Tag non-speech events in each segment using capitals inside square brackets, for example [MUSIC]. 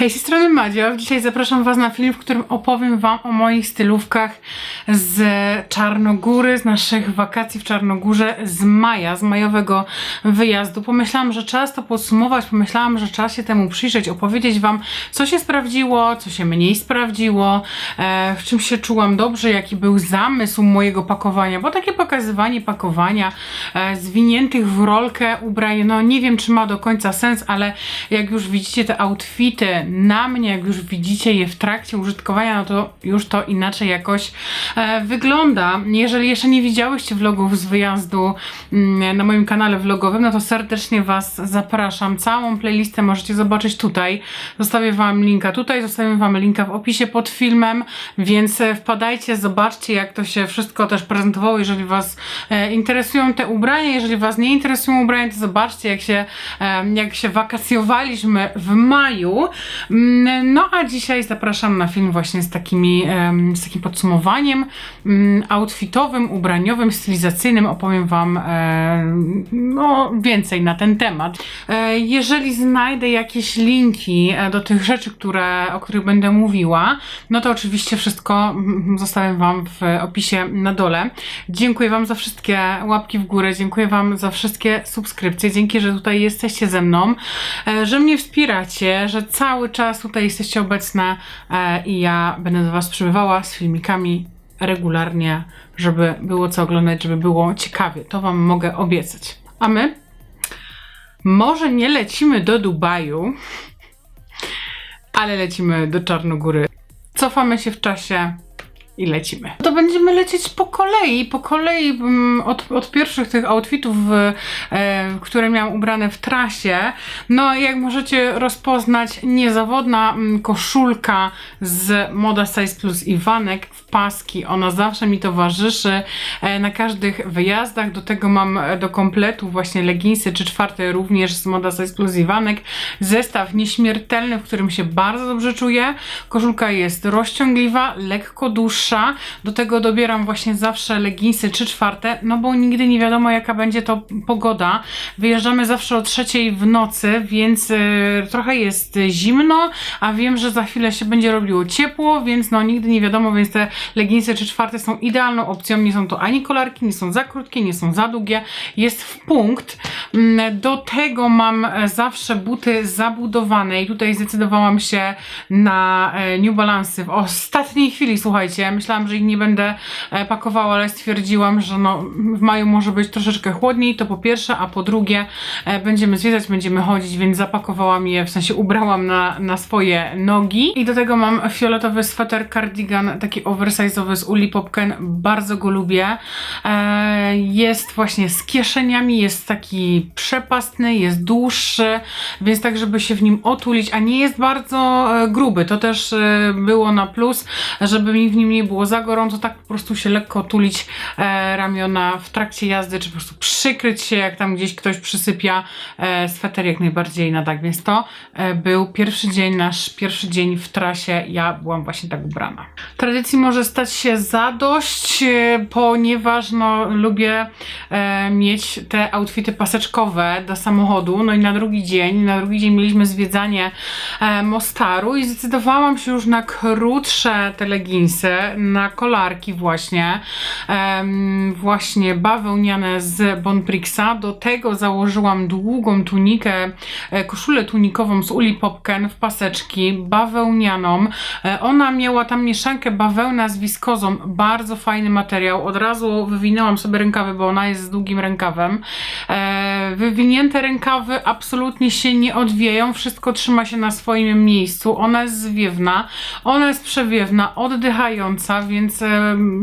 Hej, z tej strony Madzia. Dzisiaj zapraszam Was na film, w którym opowiem Wam o moich stylówkach z Czarnogóry, z naszych wakacji w Czarnogórze, z maja, z majowego wyjazdu. Pomyślałam, że czas to podsumować, pomyślałam, że czas się temu przyjrzeć, opowiedzieć Wam, co się sprawdziło, co się mniej sprawdziło, e, w czym się czułam dobrze, jaki był zamysł mojego pakowania, bo takie pokazywanie pakowania e, zwiniętych w rolkę ubrań, no nie wiem, czy ma do końca sens, ale jak już widzicie te outfity na mnie, jak już widzicie je w trakcie użytkowania, no to już to inaczej jakoś e, wygląda. Jeżeli jeszcze nie widziałyście vlogów z wyjazdu mm, na moim kanale vlogowym, no to serdecznie Was zapraszam. Całą playlistę możecie zobaczyć tutaj. Zostawię Wam linka tutaj, zostawię Wam linka w opisie pod filmem, więc e, wpadajcie, zobaczcie jak to się wszystko też prezentowało, jeżeli Was e, interesują te ubrania, jeżeli Was nie interesują ubrania, to zobaczcie jak się, e, jak się wakacjowaliśmy w maju. Mm, No a dzisiaj zapraszam na film właśnie z takimi, z takim podsumowaniem mm, outfitowym, ubraniowym, stylizacyjnym. Opowiem Wam e, no, więcej na ten temat. E, Jeżeli znajdę jakieś linki e, do tych rzeczy, które, o których będę mówiła, no to oczywiście wszystko mm, zostawiam Wam w opisie na dole. Dziękuję Wam za wszystkie łapki w górę, dziękuję Wam za wszystkie subskrypcje, dzięki, że tutaj jesteście ze mną, że mnie wspieracie, że cały czas tutaj jesteście obecne e, i ja będę do Was przybywała z filmikami regularnie, żeby było co oglądać, żeby było ciekawie. To Wam mogę obiecać. A my? Może nie lecimy do Dubaju, ale lecimy do Czarnogóry. Cofamy się w czasie i lecimy. To będziemy lecieć po kolei, po kolei mm, od, od pierwszych tych outfitów, e, które miałam ubrane w trasie. No jak możecie rozpoznać, niezawodna mm, koszulka z Moda Size Plus Iwanek w paski. Ona zawsze mi towarzyszy e, na każdych wyjazdach. Do tego mam e, do kompletu właśnie leginsy czy czwarte również z Moda Size Plus Iwanek. Zestaw nieśmiertelny, w którym się bardzo dobrze czuję. Koszulka jest rozciągliwa, lekko dłuższa. Do tego dobieram właśnie zawsze leginsy czy czwarte, no bo nigdy nie wiadomo jaka będzie to pogoda. Wyjeżdżamy zawsze o trzeciej w nocy, więc y, trochę jest zimno, a wiem, że za chwilę się będzie robiło ciepło, więc no nigdy nie wiadomo, więc te leginsy czy czwarte są idealną opcją. Nie są to ani kolarki, nie są za krótkie, nie są za długie. Jest w punkt. Mm, Do tego mam e, zawsze buty zabudowane i tutaj zdecydowałam się na e, New Balance w ostatniej chwili, słuchajcie. Myślałam, że ich nie będę e, pakowała, ale stwierdziłam, że no, w maju może być troszeczkę chłodniej, to po pierwsze, a po drugie e, będziemy zwiedzać, będziemy chodzić, więc zapakowałam je, w sensie ubrałam na, na swoje nogi. I do tego mam fioletowy sweter cardigan, taki oversize'owy z Uli Popken, bardzo go lubię. E, jest właśnie z kieszeniami, jest taki przepastny, jest dłuższy, więc tak, żeby się w nim otulić, a nie jest bardzo gruby. To też było na plus, żeby mi w nim nie było za gorąco, tak po prostu się lekko tulić e, ramiona w trakcie jazdy, czy po prostu przykryć się, jak tam gdzieś ktoś przysypia e, sweter jak najbardziej na tak. Więc to e, był pierwszy dzień, nasz pierwszy dzień w trasie. Ja byłam właśnie tak ubrana. Tradycji może stać się zadość, e, ponieważ no, lubię e, mieć te outfity paseczkowe do samochodu. No i na drugi dzień, na drugi dzień mieliśmy zwiedzanie e, Mostaru i zdecydowałam się już na krótsze te leginsy, na kolarki właśnie, em, właśnie bawełniane z Bonprixa. Do tego założyłam długą tunikę, e, koszulę tunikową z Uli Popken w paseczki, bawełnianą. E, ona miała tam mieszankę bawełna z wiskozą, bardzo fajny materiał. Od razu wywinęłam sobie rękawy, bo ona jest z długim rękawem. E, wywinięte rękawy absolutnie się nie odwieją, wszystko trzyma się na swoim miejscu. Ona jest zwiewna, ona jest przewiewna, oddychająca, więc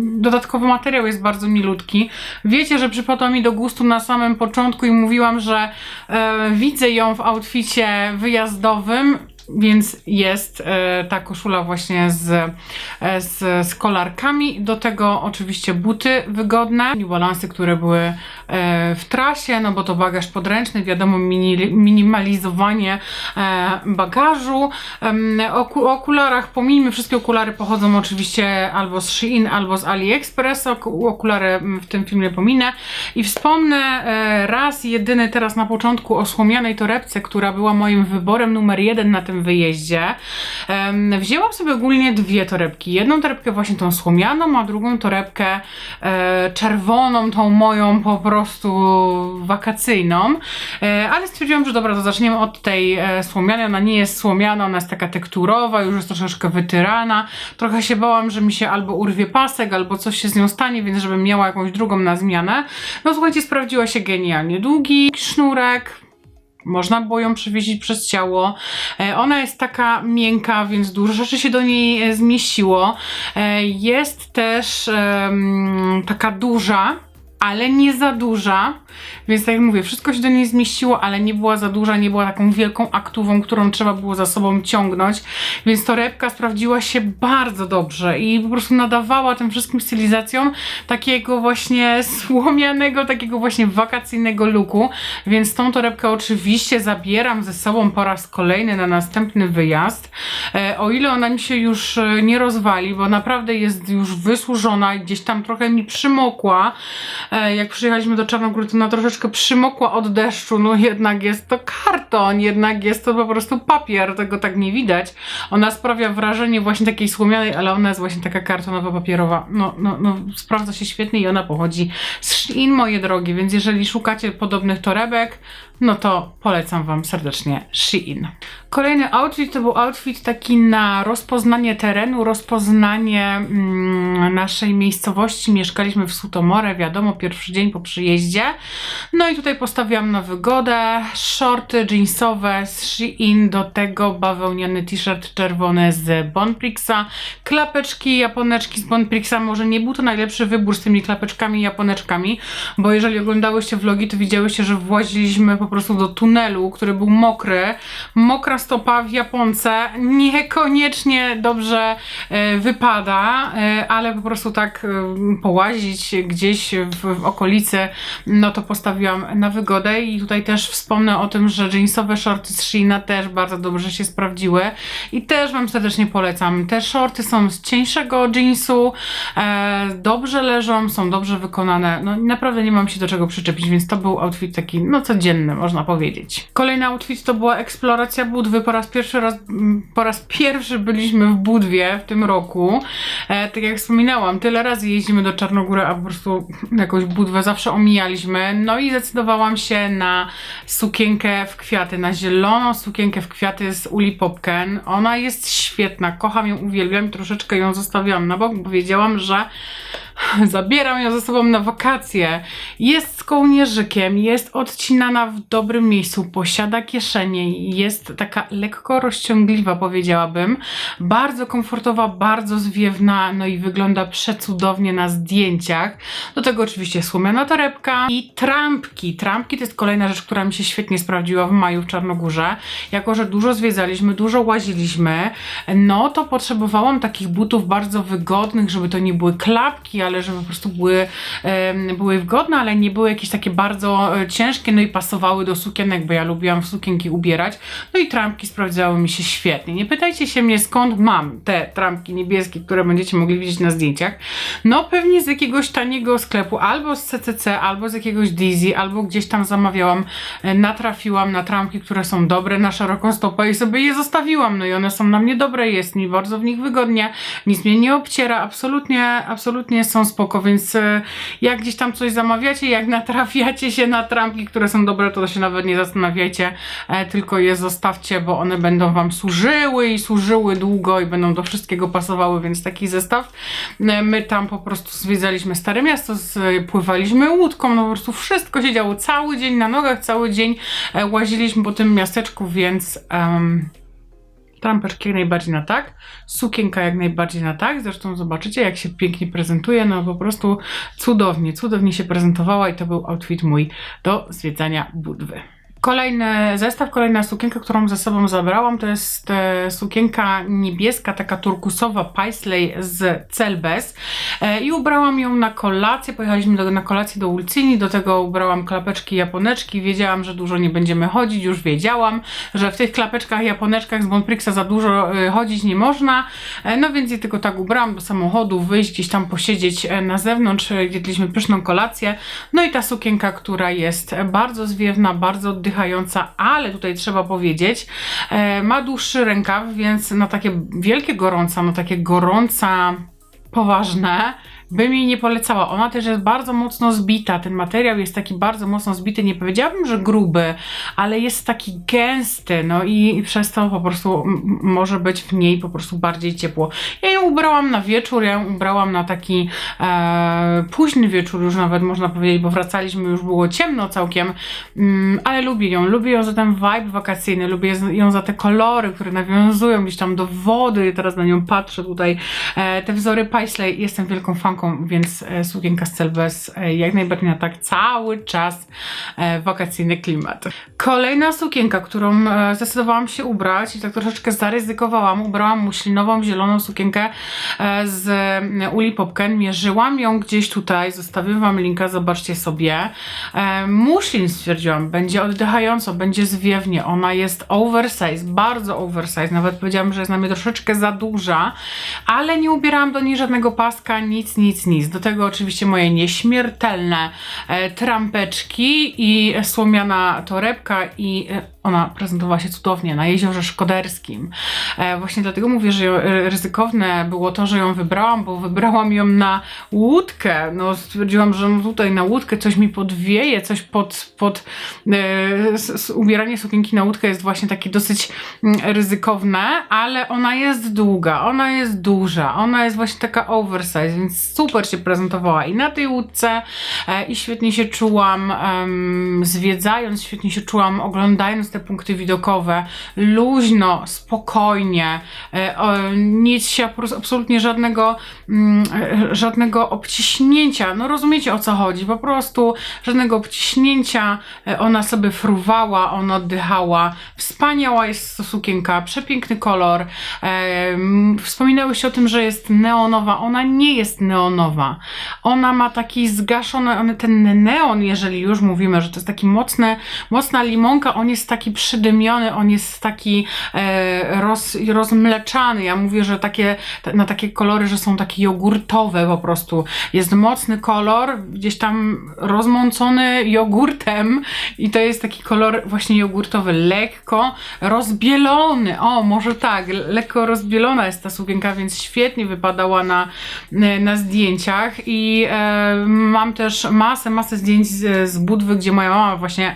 dodatkowo materiał jest bardzo milutki. Wiecie, że przypadła mi do gustu na samym początku i mówiłam, że e, widzę ją w outficie wyjazdowym. Więc jest e, ta koszula właśnie z, e, z, z kolarkami. Do tego oczywiście buty wygodne, New Balance, które były w trasie, no bo to bagaż podręczny, wiadomo, mini, minimalizowanie e, bagażu. O okularach pomijmy, wszystkie okulary pochodzą oczywiście albo z Shein, albo z AliExpress, Oku- okulary w tym filmie pominę. I wspomnę e, raz jedyny teraz na początku o słomianej torebce, która była moim wyborem numer jeden na tym wyjeździe. Wzięłam sobie ogólnie dwie torebki. Jedną torebkę właśnie tą słomianą, a drugą torebkę e, czerwoną, tą moją po prostu wakacyjną. E, ale stwierdziłam, że dobra, to zaczniemy od tej e, słomianej. Ona nie jest słomiana, ona jest taka tekturowa, już jest troszeczkę wytyrana. Trochę się bałam, że mi się albo urwie pasek, albo coś się z nią stanie, więc żebym miała jakąś drugą na zmianę. No słuchajcie, sprawdziła się genialnie. Długi sznurek, można było ją przewieźć przez ciało. E, Ona jest taka miękka, więc dużo rzeczy się do niej zmieściło. Jest też em, taka duża, ale nie za duża. Więc tak jak mówię, wszystko się do niej zmieściło, ale nie była za duża, nie była taką wielką aktywą, którą trzeba było za sobą ciągnąć. Więc torebka sprawdziła się bardzo dobrze i po prostu nadawała tym wszystkim stylizacjom takiego właśnie słomianego, takiego właśnie wakacyjnego looku. Więc tą torebkę oczywiście zabieram ze sobą po raz kolejny na następny wyjazd. E, o ile ona mi się już e, nie rozwali, bo naprawdę jest już wysłużona gdzieś tam trochę mi przymokła. E, jak przyjechaliśmy do Czarnogóry, to troszeczkę przymokła od deszczu. No jednak jest to karton, jednak jest to po prostu papier, tego tak nie widać. Ona sprawia wrażenie właśnie takiej słomianej, ale ona jest właśnie taka kartonowa, papierowa. No, no, no sprawdza się świetnie i ona pochodzi z Shein, moje drogie, więc jeżeli szukacie podobnych torebek, no to polecam Wam serdecznie Shein. Kolejny outfit to był outfit taki na rozpoznanie terenu, rozpoznanie mm, naszej miejscowości. Mieszkaliśmy w Sutomore, wiadomo, pierwszy dzień po przyjeździe. No i tutaj postawiłam na wygodę shorty jeansowe z Shein, do tego bawełniany t-shirt czerwony z Bonprixa, klapeczki, japoneczki z Bonprixa. Może nie był to najlepszy wybór z tymi klapeczkami i japoneczkami, bo jeżeli oglądałyście vlogi, to widziałyście, że właziliśmy po prostu do tunelu, który był mokry. Mokra stopa w Japonce. Niekoniecznie dobrze e, wypada, e, ale po prostu tak e, połazić gdzieś w, w okolicy, no to postawiłam na wygodę. I tutaj też wspomnę o tym, że jeansowe shorty z Sheina też bardzo dobrze się sprawdziły. I też Wam serdecznie polecam. Te shorty są z cieńszego jeansu, e, dobrze leżą, są dobrze wykonane, no naprawdę nie mam się do czego przyczepić, więc to był outfit taki, no codzienny, można powiedzieć. Kolejny outfit to była eksploracja Budwy. Po raz pierwszy raz, m, po raz pierwszy byliśmy w Budwie w tym roku. E, tak jak wspominałam, tyle razy jeździmy do Czarnogóry, a po prostu jakąś Budwę zawsze omijaliśmy. No i zdecydowałam się na sukienkę w kwiaty, na zieloną sukienkę w kwiaty z Uli Popken. Ona jest świetna, kocham ją, uwielbiam troszeczkę ją zostawiłam na bok, bo wiedziałam, że [LAUGHS] zabieram ją ze sobą na wakacje. Jest z kołnierzykiem, jest odcinana w dobrym miejscu, posiada kieszenie, jest taka lekko rozciągliwa, powiedziałabym. Bardzo komfortowa, bardzo zwiewna, no i wygląda przecudownie na zdjęciach. Do tego oczywiście słomiana torebka i trampki. Trampki to jest kolejna rzecz, która mi się świetnie sprawdziła w maju w Czarnogórze. Jako, że dużo zwiedzaliśmy, dużo łaziliśmy, no to potrzebowałam takich butów bardzo wygodnych, żeby to nie były klapki, ale żeby po prostu były, były wygodne, ale nie były jakieś takie bardzo e, ciężkie, no i pasowały do sukienek, bo ja lubiłam w sukienki ubierać. No i trampki sprawdzały mi się świetnie. Nie pytajcie się mnie skąd mam te trampki niebieskie, które będziecie mogli widzieć na zdjęciach. No pewnie z jakiegoś taniego sklepu, albo z CCC, albo z jakiegoś Dizzy, albo gdzieś tam zamawiałam, e, natrafiłam na trampki, które są dobre na szeroką stopę i sobie je zostawiłam. No i one są na mnie dobre, jest mi bardzo w nich wygodnie, nic mnie nie obciera, absolutnie, absolutnie są spoko, więc e, jak gdzieś tam coś zamawiacie, jak [LAUGHS] natrafiacie się na trampki, które są dobre, to się nawet nie zastanawiajcie, e, tylko je zostawcie, bo one będą Wam służyły i służyły długo i będą do wszystkiego pasowały, więc taki zestaw. E, My tam po prostu zwiedzaliśmy Stare Miasto, pływaliśmy łódką, no po prostu wszystko się działo, cały dzień na nogach, cały dzień łaziliśmy po tym miasteczku, więc... em, Trampeczki jak najbardziej na tak, sukienka jak najbardziej na tak, zresztą zobaczycie jak się pięknie prezentuje, no po prostu cudownie, cudownie się prezentowała i to był outfit mój do zwiedzania Budwy. Kolejny zestaw, kolejna sukienka, którą ze sobą zabrałam, to jest e, sukienka niebieska, taka turkusowa Paisley z Celbes. E, i ubrałam ją na kolację, pojechaliśmy do, na kolację do Ulcini, do tego ubrałam klapeczki japoneczki, wiedziałam, że dużo nie będziemy chodzić, już wiedziałam, że w tych klapeczkach japoneczkach z Bonprixa za dużo e, chodzić nie można, e, no więc je tylko tak ubrałam do samochodu, wyjść gdzieś tam posiedzieć e, na zewnątrz, e, jedliśmy pyszną kolację, no i ta sukienka, która jest bardzo zwiewna, bardzo oddychająca, ale tutaj trzeba powiedzieć, e, ma dłuższy rękaw, więc na takie wielkie gorąca, no takie gorąca, poważne, bym jej nie polecała. Ona też jest bardzo mocno zbita. Ten materiał jest taki bardzo mocno zbity. Nie powiedziałabym, że gruby, ale jest taki gęsty. No i, przez to po prostu może być w niej po prostu bardziej ciepło. Ja ją ubrałam na wieczór, ja ją ubrałam na taki e, późny wieczór już nawet można powiedzieć, bo wracaliśmy, już było ciemno całkiem, mm, ale lubię ją. Lubię ją za ten vibe wakacyjny, lubię ją za te kolory, które nawiązują gdzieś tam do wody. Teraz na nią patrzę tutaj. E, te wzory Paisley, jestem wielką fanką, więc e, sukienka z Celbes e, jak najbardziej na tak cały czas e, wakacyjny klimat. Kolejna sukienka, którą zdecydowałam się ubrać i tak troszeczkę zaryzykowałam, ubrałam muślinową, zieloną sukienkę z Uli Popken. Mierzyłam ją gdzieś tutaj, zostawię Wam linka, zobaczcie sobie. Muślin stwierdziłam, będzie oddychająco, będzie zwiewnie. Ona jest oversize, bardzo oversize, nawet powiedziałam, że jest na mnie troszeczkę za duża, ale nie ubierałam do niej żadnego paska, nic, nic, nic. Do tego oczywiście moje nieśmiertelne e, trampeczki i słomiana torebka i e, ona prezentowała się cudownie na jeziorze Szkoderskim. E, właśnie dlatego mówię, że e, ryzykowne było to, że ją wybrałam, bo wybrałam ją na łódkę. No stwierdziłam, że no tutaj na łódkę coś mi podwieje, coś pod, pod e, ubieranie sukienki na łódkę jest właśnie takie dosyć mm, ryzykowne, ale ona jest długa, ona jest duża, ona jest właśnie taka oversize, więc super się prezentowała i na tej łódce e, i świetnie się czułam zwiedzając, świetnie się czułam oglądając te punkty widokowe, luźno, spokojnie, e, nic się absolutnie żadnego, mm, e, żadnego obciśnięcia, no rozumiecie o co chodzi, po prostu żadnego obciśnięcia, e, ona sobie fruwała, ona oddychała, wspaniała jest to sukienka, przepiękny kolor, e, m, wspominałeś o tym, że jest neonowa, ona nie jest neonowa, ona ma taki zgaszony, on- ten neon, jeżeli już mówimy, że to jest taki mocny, mocna limonka, on jest taki przydymiony, on jest taki e, roz, rozmleczany. Ja mówię, że takie, na takie kolory, że są takie jogurtowe po prostu. Jest mocny kolor, gdzieś tam rozmącony jogurtem i to jest taki kolor właśnie jogurtowy, lekko rozbielony. O, może tak, le- lekko rozbielona jest ta sukienka, więc świetnie wypadała na, na zdjęciach i e, mam też masę, masę zdjęć z, z Budwy, gdzie moja mama właśnie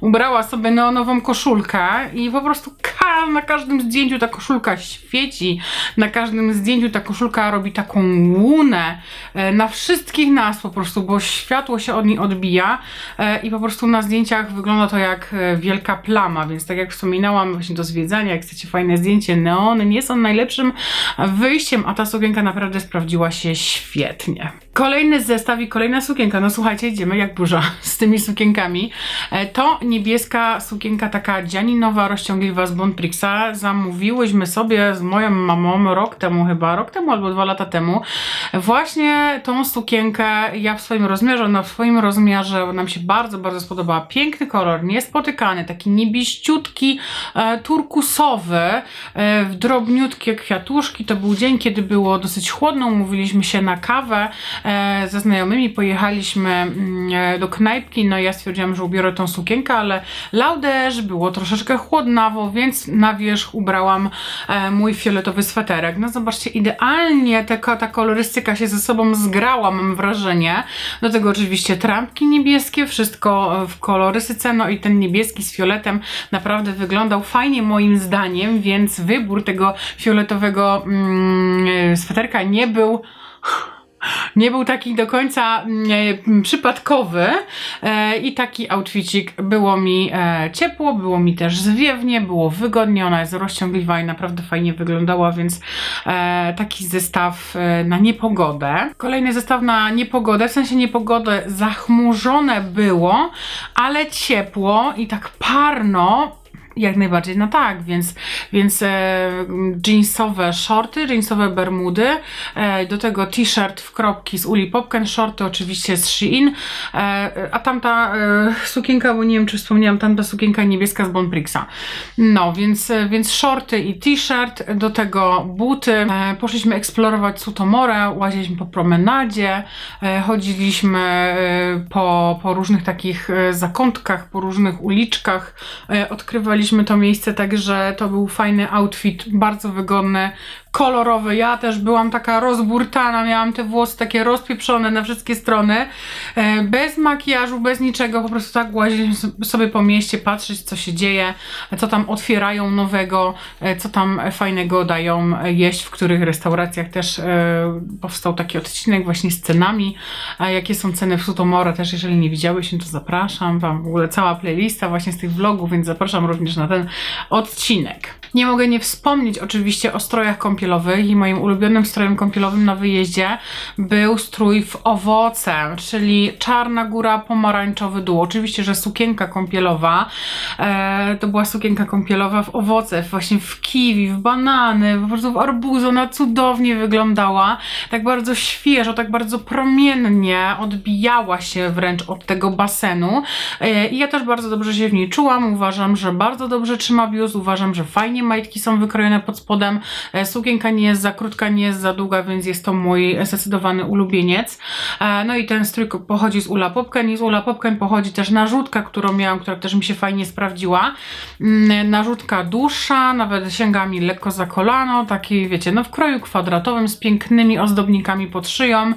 ubrała sobie neonową koszulkę i po prostu ka- na każdym zdjęciu ta koszulka świeci, na każdym zdjęciu ta koszulka robi taką łunę e, na wszystkich nas po prostu, bo światło się od niej odbija e, i po prostu na zdjęciach wygląda to jak e, wielka plama, więc tak jak wspominałam właśnie do zwiedzania, jak chcecie fajne zdjęcie, neony nie są najlepszym wyjściem, a ta sukienka naprawdę sprawdziła się świetnie. Kolejny zestaw i kolejna sukienka. No słuchajcie, idziemy jak burza [LAUGHS] z tymi sukienkami. E, To niebieska sukienka taka dzianinowa, rozciągliwa z Bonprixa. Zamówiłyśmy sobie z moją mamą rok temu chyba, rok temu albo dwa lata temu. Właśnie tą sukienkę ja w swoim rozmiarze, ona w swoim rozmiarze nam się bardzo, bardzo spodobała. Piękny kolor, niespotykany, taki niebieściutki, e, turkusowy, e, w drobniutkie kwiatuszki. To był dzień, kiedy było dosyć chłodno, umówiliśmy się na kawę ze znajomymi, pojechaliśmy mm, e, do knajpki, no ja stwierdziłam, że ubiorę tą sukienkę, ale lał deszcz, było troszeczkę chłodnawo, więc na wierzch ubrałam e, mój fioletowy sweterek. No zobaczcie, idealnie ta kolorystyka się ze sobą zgrała, mam wrażenie. Do tego oczywiście trampki niebieskie, wszystko e, w kolorystyce, no i ten niebieski z fioletem naprawdę wyglądał fajnie moim zdaniem, więc wybór tego fioletowego mm, e, sweterka nie był nie był taki do końca mm, e, przypadkowy e, i taki outfitik było mi e, ciepło, było mi też zwiewnie, było wygodnie, ona jest rozciągliwa i naprawdę fajnie wyglądała, więc e, taki zestaw e, na niepogodę. Kolejny zestaw na niepogodę, w sensie niepogodę zachmurzone było, ale ciepło i tak parno, jak najbardziej, no tak, więc, więc e, jeansowe shorty, jeansowe bermudy, e, do tego t-shirt w kropki z Uli Popken, shorty oczywiście z Shein, e, a tamta e, sukienka, bo nie wiem czy wspomniałam, tamta sukienka niebieska z Bonprixa. No, więc, e, więc shorty i t-shirt, do tego buty. E, poszliśmy eksplorować Sutomorę, łaziliśmy po promenadzie, e, chodziliśmy e, po, po różnych takich e, zakątkach, po różnych uliczkach, e, odkrywaliśmy to miejsce, także to był fajny outfit, bardzo wygodny, kolorowy. Ja też byłam taka rozburtana, miałam te włosy takie rozpieprzone na wszystkie strony, e, bez makijażu, bez niczego, po prostu tak łaziliśmy sobie po mieście, patrzeć co się dzieje, co tam otwierają nowego, e, co tam fajnego dają jeść, w których restauracjach też e, powstał taki odcinek właśnie z cenami, a jakie są ceny w Sutomora też, jeżeli nie widziałyście, to zapraszam Wam, w ogóle cała playlista właśnie z tych vlogów, więc zapraszam również na ten odcinek. Nie mogę nie wspomnieć oczywiście o strojach kąpielowych i moim ulubionym strojem kąpielowym na wyjeździe był strój w owoce, czyli czarna góra, pomarańczowy dół. Oczywiście, że sukienka kąpielowa, e, to była sukienka kąpielowa w owoce, właśnie w kiwi, w banany, po prostu w arbuzu, ona cudownie wyglądała, tak bardzo świeżo, tak bardzo promiennie, odbijała się wręcz od tego basenu e, i ja też bardzo dobrze się w niej czułam, uważam, że bardzo dobrze trzyma biust, uważam, że fajnie majtki są wykrojone pod spodem, e, sukienka nie jest za krótka, nie jest za długa, więc jest to mój zdecydowany ulubieniec. E, No i ten strój pochodzi z Ula Popken i z Ula Popken pochodzi też narzutka, którą miałam, która też mi się fajnie sprawdziła. Mm, Narzutka dłuższa, nawet sięga mi lekko za kolano, taki wiecie, no w kroju kwadratowym z pięknymi ozdobnikami pod szyją,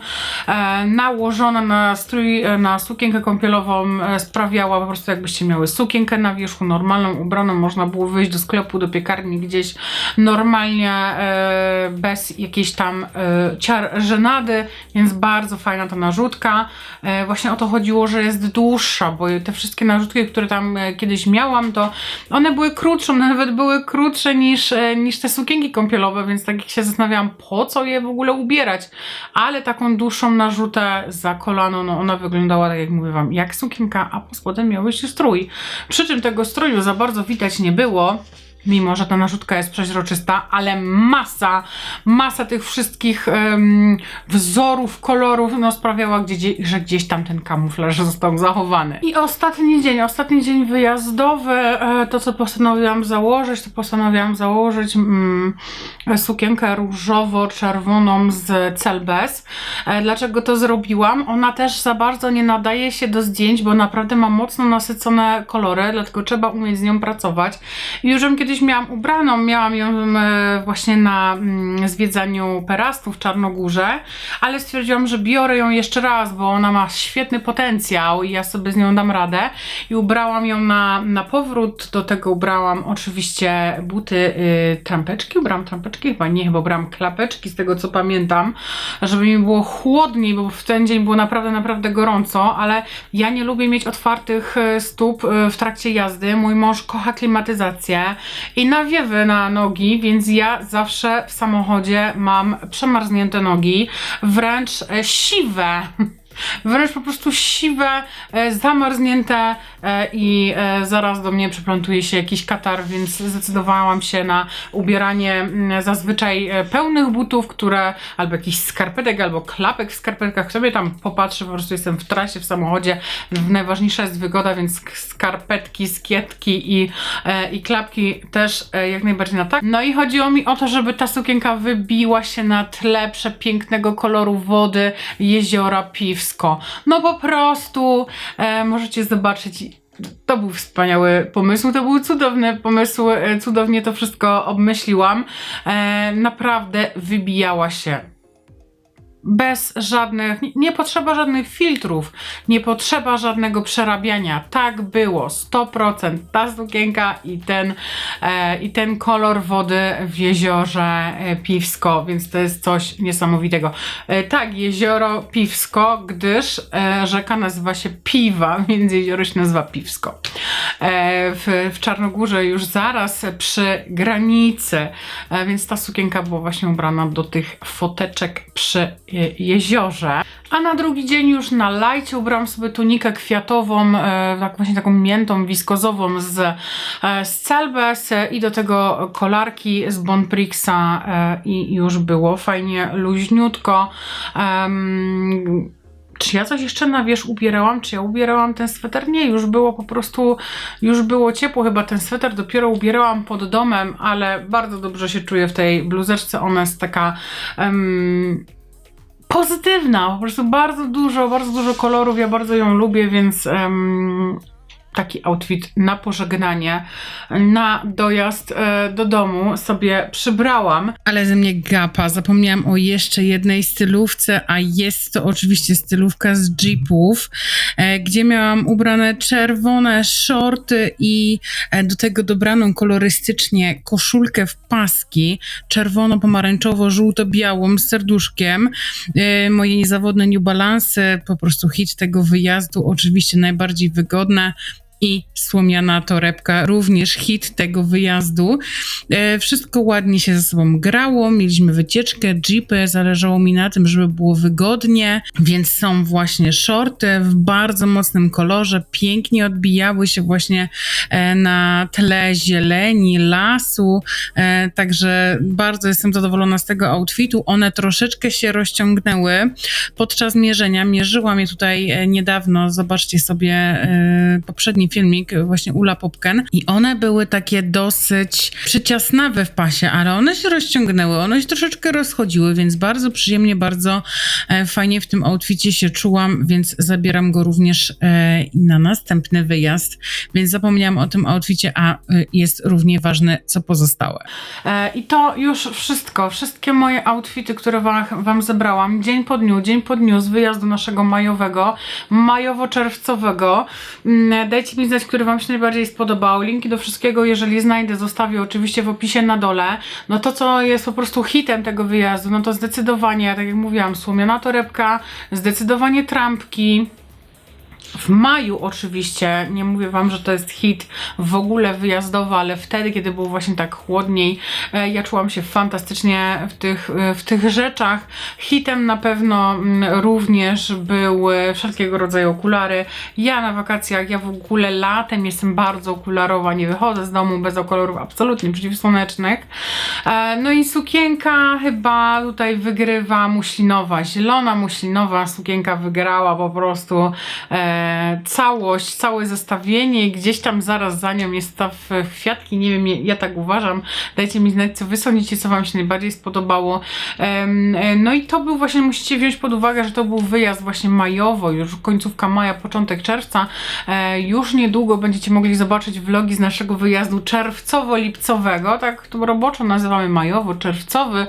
e, nałożona na strój, na sukienkę kąpielową sprawiała po prostu jakbyście miały sukienkę na wierzchu, normalną, można było wyjść do sklepu, do piekarni gdzieś normalnie, e, bez jakiejś tam e, ciar żenady, więc bardzo fajna ta narzutka. E, właśnie o to chodziło, że jest dłuższa, bo te wszystkie narzutki, które tam kiedyś miałam, to one były krótsze, one nawet były krótsze niż, niż te sukienki kąpielowe, więc tak się zastanawiałam, po co je w ogóle ubierać, ale taką dłuższą narzutę za kolano, no ona wyglądała, tak jak mówię wam, jak sukienka, a po spodem miały się strój. Przy czym tego stroju za bardzo widać nie było, mimo że ta narzutka jest przeźroczysta, ale masa, masa tych wszystkich em, wzorów, kolorów, no sprawiała, gdzie, że gdzieś tam ten kamuflaż został zachowany. I ostatni dzień, ostatni dzień wyjazdowy, e, to co postanowiłam założyć, to postanowiłam założyć mm, sukienkę różowo-czerwoną z Celbes. E, Dlaczego to zrobiłam? Ona też za bardzo nie nadaje się do zdjęć, bo naprawdę ma mocno nasycone kolory, dlatego trzeba umieć z nią pracować. I już ją kiedyś miałam ubraną, miałam ją e, właśnie na mm, zwiedzaniu Perastu w Czarnogórze, ale stwierdziłam, że biorę ją jeszcze raz, bo ona ma świetny potencjał i ja sobie z nią dam radę. I ubrałam ją na, na powrót, do tego ubrałam oczywiście buty y, trampeczki, ubrałam trampeczki, chyba nie, chyba ubrałam klapeczki z tego co pamiętam, żeby mi było chłodniej, bo w ten dzień było naprawdę, naprawdę gorąco, ale ja nie lubię mieć otwartych e, stóp e, w trakcie jazdy. Mój mąż kocha klimatyzację i nawiewy na nogi, więc ja zawsze w samochodzie mam przemarznięte nogi, wręcz e, siwe. Wręcz po prostu siwe, e, zamarznięte e, i e, zaraz do mnie przyplątuje się jakiś katar, więc zdecydowałam się na ubieranie mm, zazwyczaj e, pełnych butów, które albo jakichś skarpetek, albo klapek w skarpetkach. Sobie tam popatrzę, po prostu jestem w trasie, w samochodzie. Najważniejsza jest wygoda, więc sk- skarpetki, skietki i, e, i klapki też e, jak najbardziej na tak. No i chodziło mi o to, żeby ta sukienka wybiła się na tle przepięknego koloru wody jeziora Piwsko. No po prostu e, możecie zobaczyć to był wspaniały pomysł, to był cudowny pomysł, e, cudownie to wszystko obmyśliłam. E, naprawdę wybijała się bez żadnych, nie, potrzeba żadnych filtrów, nie potrzeba żadnego przerabiania. Tak było, 100%. Ta sukienka i ten, e, i ten kolor wody w jeziorze e, Piwsko, więc to jest coś niesamowitego. E, tak, jezioro Piwsko, gdyż e, rzeka nazywa się Piwa, [LAUGHS] więc jezioro się nazywa Piwsko. E, w, w Czarnogórze już zaraz przy granicy, e, więc ta sukienka była właśnie ubrana do tych foteczek przy e, jeziorze. A na drugi dzień już na lajcie ubrałam sobie tunikę kwiatową, e, tak właśnie taką miętą, wiskozową z, e, z Celbes e, i do tego kolarki z Bonprixa e, i już było fajnie luźniutko. Czy ja coś jeszcze na wierzch ubierałam? Czy ja ubierałam ten sweter? Nie, już było po prostu, już było ciepło. Chyba ten sweter dopiero ubierałam pod domem, ale bardzo dobrze się czuję w tej bluzeczce. Ona jest taka em, pozytywna, po prostu bardzo dużo, bardzo dużo kolorów. Ja bardzo ją lubię, więc em, taki outfit na pożegnanie, na dojazd e, do domu sobie przybrałam. Ale ze mnie gapa, zapomniałam o jeszcze jednej stylówce, a jest to oczywiście stylówka z Jeepów, e, gdzie miałam ubrane czerwone shorty i e, do tego dobraną kolorystycznie koszulkę w paski, czerwono-pomarańczowo-żółto-białą z serduszkiem. E, moje niezawodne New Balance, po prostu hit tego wyjazdu, oczywiście najbardziej wygodne i słomiana torebka, również hit tego wyjazdu. E, wszystko ładnie się ze sobą grało, mieliśmy wycieczkę, jeepy, zależało mi na tym, żeby było wygodnie, więc są właśnie shorty w bardzo mocnym kolorze, pięknie odbijały się właśnie e, na tle zieleni, lasu, e, także bardzo jestem zadowolona z tego outfitu. One troszeczkę się rozciągnęły podczas mierzenia. Mierzyłam je tutaj e, niedawno, zobaczcie sobie e, filmik, właśnie Ula Popken i one były takie dosyć przyciasnawe w pasie, ale one się rozciągnęły, one się troszeczkę rozchodziły, więc bardzo przyjemnie, bardzo e, fajnie w tym outficie się czułam, więc zabieram go również e, na następny wyjazd, więc zapomniałam o tym outficie, a e, jest równie ważne, co pozostałe. E, I to już wszystko, wszystkie moje outfity, które wam, zebrałam, dzień po dniu, dzień po dniu z wyjazdu naszego majowego, majowo-czerwcowego. Mm, Dajcie który wam się najbardziej spodobał. Linki do wszystkiego, jeżeli znajdę, zostawię oczywiście w opisie na dole. No to, co jest po prostu hitem tego wyjazdu, no to zdecydowanie, tak jak mówiłam, słomiana torebka, zdecydowanie trampki, w maju oczywiście, nie mówię wam, że to jest hit w ogóle wyjazdowy, ale wtedy, kiedy było właśnie tak chłodniej, e, ja czułam się fantastycznie w tych, e, w tych rzeczach. Hitem na pewno mm, również były wszelkiego rodzaju okulary. Ja na wakacjach, ja w ogóle latem jestem bardzo okularowa, nie wychodzę z domu bez okularów absolutnie przeciwsłonecznych. E, No i sukienka chyba tutaj wygrywa muślinowa, zielona muślinowa sukienka wygrała po prostu całość, całe zestawienie i gdzieś tam zaraz za nią jest ta w, kwiatki, nie wiem, ja tak uważam. Dajcie mi znać, co wy sądzicie, co wam się najbardziej spodobało. E, No i to był właśnie, musicie wziąć pod uwagę, że to był wyjazd właśnie majowo, już końcówka maja, początek czerwca. E, Już niedługo będziecie mogli zobaczyć vlogi z naszego wyjazdu czerwcowo-lipcowego, tak to roboczo nazywamy majowo-czerwcowy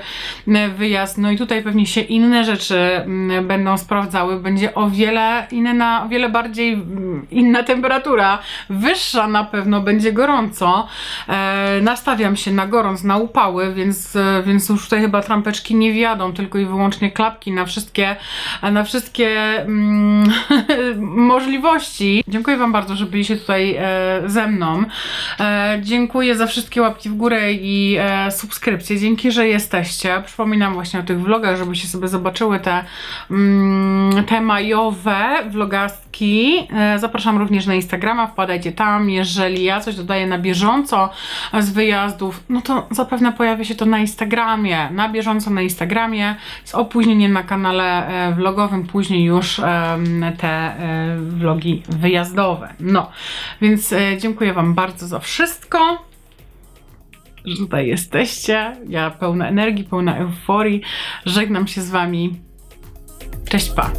e, wyjazd. No i tutaj pewnie się inne rzeczy mm, będą sprawdzały. Będzie o wiele inne, na, o wiele bardziej mm, inna temperatura, wyższa na pewno, będzie gorąco. E, nastawiam się na gorąc, na upały, więc, e, więc już tutaj chyba trampeczki nie wiadą, tylko i wyłącznie klapki na wszystkie, na wszystkie mm, [LAUGHS] możliwości. Dziękuję Wam bardzo, że byliście tutaj e, ze mną. E, dziękuję za wszystkie łapki w górę i e, subskrypcje. Dzięki, że jesteście. Przypominam właśnie o tych vlogach, żebyście sobie zobaczyły te, mm, te majowe vlogastki. E, zapraszam również na Instagrama, wpadajcie tam. Jeżeli ja coś dodaję na bieżąco z wyjazdów, no to zapewne pojawi się to na Instagramie. Na bieżąco na Instagramie, z opóźnieniem na kanale e, vlogowym, później już te e, vlogi wyjazdowe. No, więc dziękuję Wam bardzo za wszystko że tutaj jesteście. Ja pełna energii, pełna euforii. Żegnam się z Wami. Cześć, pa!